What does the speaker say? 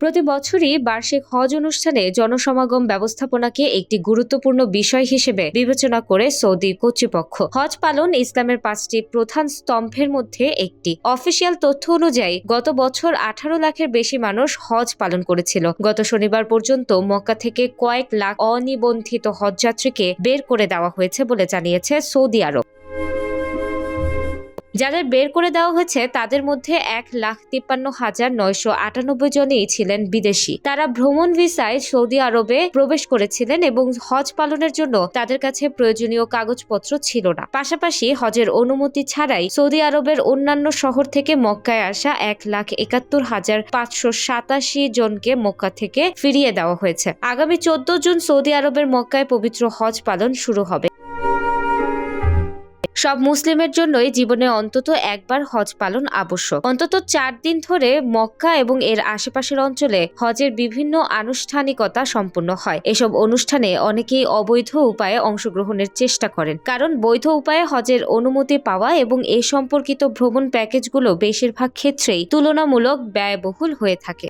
প্রতি বছরই বার্ষিক হজ অনুষ্ঠানে জনসমাগম ব্যবস্থাপনাকে একটি গুরুত্বপূর্ণ বিষয় হিসেবে বিবেচনা করে সৌদি কর্তৃপক্ষ। হজ পালন ইসলামের পাঁচটি প্রধান স্তম্ভের মধ্যে একটি। অফিসিয়াল তথ্য অনুযায়ী, গত বছর আঠারো লাখের বেশি মানুষ হজ পালন করেছিল। গত শনিবার পর্যন্ত মক্কা থেকে কয়েক লাখ অনিবন্ধিত হজযাত্রীকে বের করে দেওয়া হয়েছে বলে জানিয়েছে সৌদি আরব। যাদের বের করে দেওয়া হয়েছে, তাদের মধ্যে এক লাখ তিপ্পান্ন হাজার নয়শো আটানব্বই জনই ছিলেন বিদেশি। তারা ভ্রমণ ভিসায় সৌদি আরবে প্রবেশ করেছিলেন এবং হজ পালনের জন্য তাদের কাছে প্রয়োজনীয় কাগজপত্র ছিল না। পাশাপাশি হজের অনুমতি ছাড়াই সৌদি আরবের অন্যান্য শহর থেকে মক্কায় আসা এক লাখ একাত্তর হাজার পাঁচশো সাতাশি জনকে মক্কা থেকে ফিরিয়ে দেওয়া হয়েছে। আগামী চোদ্দ জুন সৌদি আরবের মক্কায় পবিত্র হজ পালন শুরু হবে। সব মুসলিমের জন্যই জীবনে অন্তত একবার হজ পালন আবশ্যক। অন্তত চার দিন ধরে মক্কা এবং এর আশেপাশের অঞ্চলে হজের বিভিন্ন আনুষ্ঠানিকতা সম্পন্ন হয়। এসব অনুষ্ঠানে অনেকেই অবৈধ উপায়ে অংশগ্রহণের চেষ্টা করেন। কারণ বৈধ উপায়ে হজের অনুমতি পাওয়া এবং এ সম্পর্কিত ভ্রমণ প্যাকেজগুলো বেশিরভাগ ক্ষেত্রেই তুলনামূলক ব্যয়বহুল হয়ে থাকে।